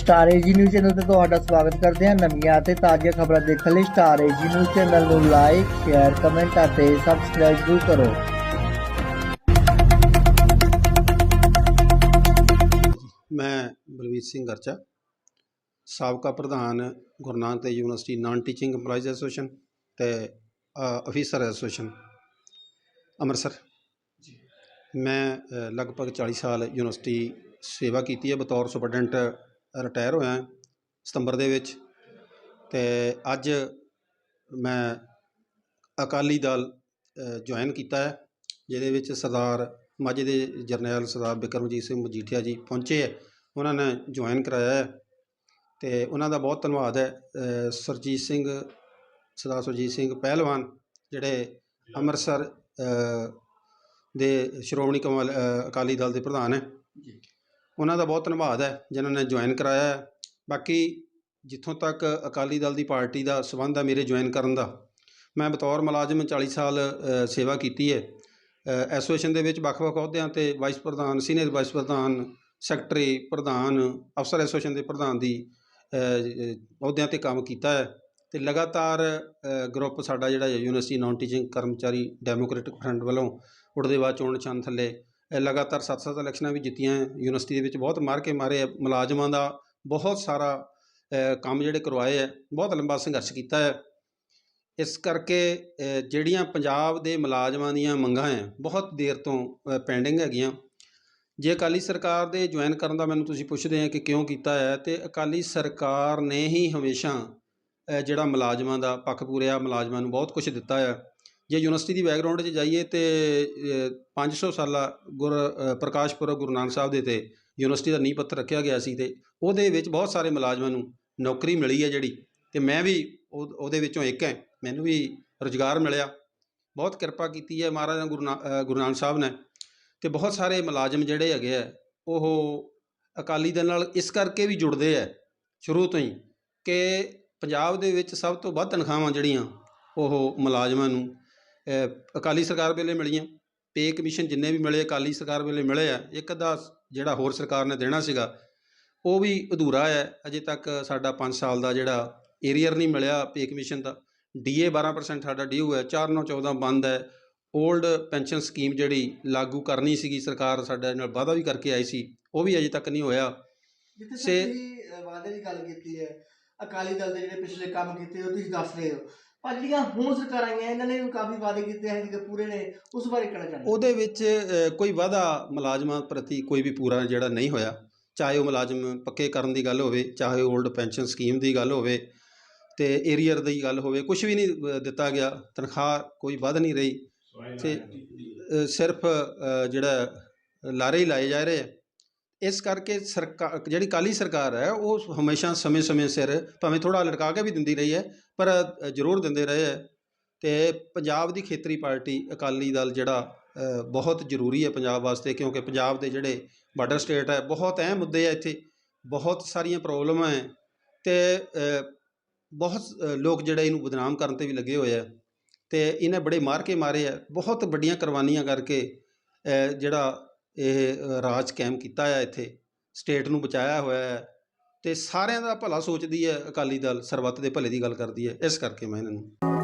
Star AG news channel ਤੇ ਤੁਹਾਡਾ ਸਵਾਗਤ ਕਰਦੇ ਹਾਂ ਨਵੀਆਂ ਅਤੇ ਤਾਜ਼ੀਆਂ ਖਬਰਾਂ ਦੇਖਣ ਲਈ ਸਟਾਰ ਏਜੀ ਨਿਊਜ਼ ਚੈਨਲ ਨੂੰ ਲਾਈਕ ਸ਼ੇਅਰ ਕਮੈਂਟ ਅਤੇ ਸਬਸਕ੍ਰਾਈਬ ਜ਼ਰੂਰ ਕਰੋ। ਮੈਂ ਬਲਵੀਰ ਸਿੰਘ ਗਰਚਾ ਸਾਬਕਾ ਪ੍ਰਧਾਨ Guru Nanak Dev university non teaching EMPLOYEES association ਤੇ ਅਫੀਸਰ ਐਸੋਸੀਏਸ਼ਨ ਅੰਮ੍ਰਿਤਸਰ। ਮੈਂ ਅ, ਲਗਭਗ 40 ਸਾਲ ਯੂਨੀਵਰਸਿਟੀ ਸੇਵਾ ਕੀਤੀ ਹੈ ਬਤੌਰ ਸੁਪਰਡੈਂਟ ਰਿਟਾਇਰ ਹੋਇਆ ਸਤੰਬਰ ਦੇ ਵਿੱਚ ਅਤੇ ਅੱਜ ਮੈਂ ਅਕਾਲੀ ਦਲ ਜੁਆਇਨ ਕੀਤਾ ਹੈ ਜਿਹਦੇ ਵਿੱਚ ਸਰਦਾਰ ਮਾਝੇ ਦੇ ਜਰਨੈਲ ਸਰਦਾਰ ਬਿਕਰਮਜੀਤ ਸਿੰਘ ਮਜੀਠੀਆ ਜੀ ਪਹੁੰਚੇ ਹੈ। ਉਹਨਾਂ ਨੇ ਜੁਆਇਨ ਕਰਾਇਆ ਹੈ ਅਤੇ ਉਹਨਾਂ ਦਾ ਬਹੁਤ ਧੰਨਵਾਦ ਹੈ ਅ, ਸਰਜੀਤ ਸਿੰਘ ਸਰਦਾਰ ਸੁਰਜੀਤ ਸਿੰਘ ਪਹਿਲਵਾਨ ਜਿਹੜੇ ਅੰਮ੍ਰਿਤਸਰ ਦੇ ਸ਼੍ਰੋਮਣੀ ਕਮਲ ਅਕਾਲੀ ਦਲ ਦੇ ਪ੍ਰਧਾਨ ਹੈ। ਉਹਨਾਂ ਦਾ ਬਹੁਤ ਧੰਨਵਾਦ ਹੈ, ਜਿਨ੍ਹਾਂ ਨੇ ਜੁਆਇਨ ਕਰਾਇਆ ਹੈ। ਬਾਕੀ ਜਿੱਥੋਂ ਤੱਕ ਅਕਾਲੀ ਦਲ ਦੀ ਪਾਰਟੀ ਦਾ ਸਬੰਧ ਹੈ ਮੇਰੇ ਜੁਆਇਨ ਕਰਨ ਦਾ, ਮੈਂ ਬਤੌਰ ਮੁਲਾਜ਼ਮ 40 ਸਾਲ ਸੇਵਾ ਕੀਤੀ ਹੈ। ਐਸੋਸੀਏਸ਼ਨ ਦੇ ਵਿੱਚ ਵੱਖ-ਵੱਖ ਅਹੁਦਿਆਂ ਤੇ ਵਾਈਸ ਪ੍ਰਧਾਨ ਸੀਨੀਅਰ ਵਾਈਸ ਪ੍ਰਧਾਨ ਸੈਕਟਰੀ ਪ੍ਰਧਾਨ ਅਫਸਰ ਐਸੋਸੀਏਸ਼ਨ ਦੇ ਪ੍ਰਧਾਨ ਦੀ ਅਹੁਦਿਆਂ ਤੇ ਕੰਮ ਕੀਤਾ ਹੈ। ਤੇ ਲਗਾਤਾਰ ਗਰੁੱਪ ਸਾਡਾ ਜਿਹੜਾ ਯੂਨੀਵਰਸਿਟੀ ਨਾਨ ਟੀਚਿੰਗ ਕਰਮਚਾਰੀ ਡੈਮੋਕ੍ਰੈਟਿਕ ਫਰੰਟ ਵੱਲੋਂ ਉੜਦੇ ਬਾਅਦ ਚੋਣ ਨਿਸ਼ਾਨ ਥੱਲੇ ਲਗਾਤਾਰ ਸੱਤ-ਸੱਤ ਇਲੈਕਸ਼ਨਾਂ ਵੀ ਜਿੱਤੀਆਂ ਯੂਨੀਵਰਸਿਟੀ ਦੇ ਵਿੱਚ ਬਹੁਤ ਮਾਰ ਕੇ ਮਾਰੇ ਹੈ। ਮੁਲਾਜ਼ਮਾਂ ਦਾ ਬਹੁਤ ਸਾਰਾ ਕੰਮ ਜਿਹੜੇ ਕਰਵਾਏ ਹੈ। ਬਹੁਤ ਲੰਬਾ ਸੰਘਰਸ਼ ਕੀਤਾ ਹੈ। ਇਸ ਕਰਕੇ ਜਿਹੜੀਆਂ ਪੰਜਾਬ ਦੇ ਮੁਲਾਜ਼ਮਾਂ ਦੀਆਂ ਮੰਗਾਂ ਹੈ, ਬਹੁਤ ਦੇਰ ਤੋਂ ਪੈਂਡਿੰਗ ਹੈਗੀਆਂ। ਜੇ ਅਕਾਲੀ ਸਰਕਾਰ ਦੇ ਜੁਆਇਨ ਕਰਨ ਦਾ ਮੈਨੂੰ ਤੁਸੀਂ ਪੁੱਛਦੇ ਆ ਕਿ ਕਿਉਂ ਕੀਤਾ ਹੈ ਤੇ ਅਕਾਲੀ ਸਰਕਾਰ ਨੇ ਹੀ ਹਮੇਸ਼ਾ ਜਿਹੜਾ ਮੁਲਾਜ਼ਮਾਂ ਦਾ ਪੱਖ ਪੂਰਿਆ, ਮੁਲਾਜ਼ਮਾਂ ਨੂੰ ਬਹੁਤ ਕੁਝ ਦਿੱਤਾ ਹੈ। ਜੇ ਯੂਨੀਵਰਸਿਟੀ ਦੀ ਬੈਕਗਰਾਊਂਡ 'ਚ ਜਾਈਏ ਤੇ ਅ, 500 ਸਾਲਾ ਗੁਰ ਪ੍ਰਕਾਸ਼ ਪੁਰਬ ਗੁਰੂ ਨਾਨਕ ਸਾਹਿਬ ਦੇ ਤੇ ਯੂਨੀਵਰਸਿਟੀ ਦਾ ਨੀਂਹ ਪੱਥਰ ਰੱਖਿਆ ਗਿਆ ਸੀ ਤੇ ਉਹਦੇ ਵਿੱਚ ਬਹੁਤ ਸਾਰੇ ਮੁਲਾਜ਼ਮਾਂ ਨੂੰ ਨੌਕਰੀ ਮਿਲੀ ਹੈ ਜਿਹੜੀ ਤੇ ਮੈਂ ਵੀ ਉਹ- ਉਹਦੇ ਵਿੱਚੋਂ ਇੱਕ ਹਾਂ। ਮੈਨੂੰ ਵੀ ਰੁਜ਼ਗਾਰ ਮਿਲਿਆ। ਬਹੁਤ ਕਿਰਪਾ ਕੀਤੀ ਹੈ ਮਹਾਰਾਜ ਗੁਰੂ ਨਾ- ਗੁਰੂ ਨਾਨਕ ਸਾਹਿਬ ਨੇ ਤੇ ਬਹੁਤ ਸਾਰੇ ਮੁਲਾਜ਼ਮ ਜਿਹੜੇ ਹੈਗੇ ਆ ਉਹ ਅਕਾਲੀ ਦਲ ਨਾਲ ਇਸ ਕਰਕੇ ਵੀ ਜੁੜਦੇ ਆ ਸ਼ੁਰੂ ਤੋਂ ਹੀ ਕਿ ਪੰਜਾਬ ਦੇ ਵਿੱਚ ਸਭ ਤੋਂ ਵੱਧ ਤਨਖਾਹਾਂ ਜਿਹੜੀਆਂ ਉਹ ਮੁਲਾਜ਼ਮਾਂ ਨੂੰ ਅਕਾਲੀ ਸਰਕਾਰ ਵੇਲੇ ਮਿਲੀਆਂ। ਪੇ ਕਮਿਸ਼ਨ ਜਿੰਨੇ ਵੀ ਮਿਲੇ ਅਕਾਲੀ ਸਰਕਾਰ ਵੇਲੇ ਮਿਲੇ ਆ। ਇੱਕ ਅੱਧਾ ਜਿਹੜਾ ਹੋਰ ਸਰਕਾਰ ਨੇ ਦੇਣਾ ਸੀਗਾ ਉਹ ਵੀ ਅਧੂਰਾ ਹੈ। ਅਜੇ ਤੱਕ ਸਾਡਾ 5 ਸਾਲ ਦਾ ਜਿਹੜਾ ਏਰੀਅਰ ਨਹੀਂ ਮਿਲਿਆ ਪੇ ਕਮਿਸ਼ਨ ਦਾ। ਡੀਏ 12% ਸਾਡਾ ਡਿਊ ਹੈ। 4914 ਬੰਦ ਹੈ। 올ਡ ਪੈਨਸ਼ਨ ਸਕੀਮ ਜਿਹੜੀ ਲਾਗੂ ਕਰਨੀ ਸੀਗੀ ਸਰਕਾਰ ਸਾਡੇ ਨਾਲ ਵਾਅਦਾ ਵੀ ਕਰਕੇ ਆਈ ਸੀ। ਉਹ ਵੀ ਅਜੇ ਤੱਕ ਨਹੀਂ ਹੋਇਆ। ਸੇ- ਵਾਅਦੇ ਦੀ ਗੱਲ ਕੀਤੀ ਹੈ ਅਕਾਲੀ ਦਲ ਦੇ ਜਿਹੜੇ ਪਿਛਲੇ ਕੰਮ ਕੀਤੇ ਉਹ ਤੁਸੀਂ ਦੱਸ ਰਹੇ ਹੋ। ਪਰ ਜਿਹੜੀਆਂ ਹੁਣ ਇਹਨਾਂ ਨੇ ਕਾਫੀ ਵਾਅਦੇ ਕੀਤੇ ਹਨ ਕਿ ਪੂਰੇ ਨੇ ਉਸ ਬਾਰੇ ਕਹਿਣਾ ਚਾਹੁੰਦੇ ਉਹਦੇ ਵਿੱਚ ਅ, ਕੋਈ ਵਾਅਦਾ ਮੁਲਾਜ਼ਮਾਂ ਪ੍ਰਤੀ ਕੋਈ ਵੀ ਪੂਰਾ ਜਿਹੜਾ ਨਹੀਂ ਹੋਇਆ। ਚਾਹੇ ਉਹ ਮੁਲਾਜ਼ਮ ਪੱਕੇ ਕਰਨ ਦੀ ਗੱਲ ਹੋਵੇ ਚਾਹੇ 올ਡ ਪੈਨਸ਼ਨ ਸਕੀਮ ਦੀ ਗੱਲ ਹੋਵੇ ਤੇ ਏਰੀਅਰ ਦੀ ਗੱਲ ਹੋਵੇ ਕੁਝ ਵੀ ਨਹੀਂ ਅ, ਦਿੱਤਾ ਗਿਆ ਤਨਖਾਹ ਕੋਈ ਵੱਧ ਨਹੀਂ ਰਹੀ। ਤੇ ਅ, ਸਿਰਫ ਅ, ਜਿਹੜਾ ਲਾਰੇ ਹੀ ਲਾਏ ਜਾ ਰਹੇ ਆ। ਇਸ ਕਰਕੇ ਸਰਕਾਰ ਜਿਹੜੀ ਕਾਲੀ ਸਰਕਾਰ ਹੈ, ਉਹ ਹਮੇਸ਼ਾ ਸਮੇਂ-ਸਮੇਂ ਸਿਰ ਭਾਵੇਂ ਥੋੜਾ ਲਟਕਾ ਕੇ ਵੀ ਦਿੰਦੀ ਰਹੀ ਹੈ, ਪਰ ਜ਼ਰੂਰ ਦਿੰਦੇ ਰਹੇ ਹੈ। ਤੇ ਪੰਜਾਬ ਦੀ ਖੇਤਰੀ ਪਾਰਟੀ ਅਕਾਲੀ ਦਲ ਜਿਹੜਾ ਬਹੁਤ ਜ਼ਰੂਰੀ ਹੈ ਪੰਜਾਬ ਵਾਸਤੇ, ਕਿਉਂਕਿ ਪੰਜਾਬ ਦੇ ਜਿਹੜੇ ਬਾਰਡਰ ਸਟੇਟ ਹੈ, ਬਹੁਤ ਅਹਿਮ ਮੁੱਦੇ ਆ ਇੱਥੇ, ਬਹੁਤ ਸਾਰੀਆਂ ਪ੍ਰੋਬਲਮਾਂ ਹੈ ਤੇ ਬਹੁਤ ਲੋਕ ਜਿਹੜੇ ਇਹਨੂੰ ਬਦਨਾਮ ਕਰਨ ਤੇ ਵੀ ਲੱਗੇ ਹੋਏ ਆ ਤੇ ਇਹਨੇ ਬੜੇ ਮਾਰ ਕੇ ਮਾਰੇ ਆ ਬਹੁਤ ਵੱਡੀਆਂ ਕੁਰਬਾਨੀਆਂ ਕਰਕੇ ਜਿਹੜਾ ਇਹ ਰਾਜ ਕਾਇਮ ਕੀਤਾ ਆ ਇੱਥੇ। ਸਟੇਟ ਨੂੰ ਬਚਾਇਆ ਹੋਇਆ ਹੈ। ਅਤੇ ਸਾਰਿਆਂ ਦਾ ਭਲਾ ਸੋਚਦੀ ਹੈ ਅਕਾਲੀ ਦਲ, ਸਰਬੱਤ ਦੇ ਭਲੇ ਦੀ ਗੱਲ ਕਰਦੀ ਹੈ। ਇਸ ਕਰਕੇ ਮੈਂ ਇਹਨਾਂ ਨੂੰ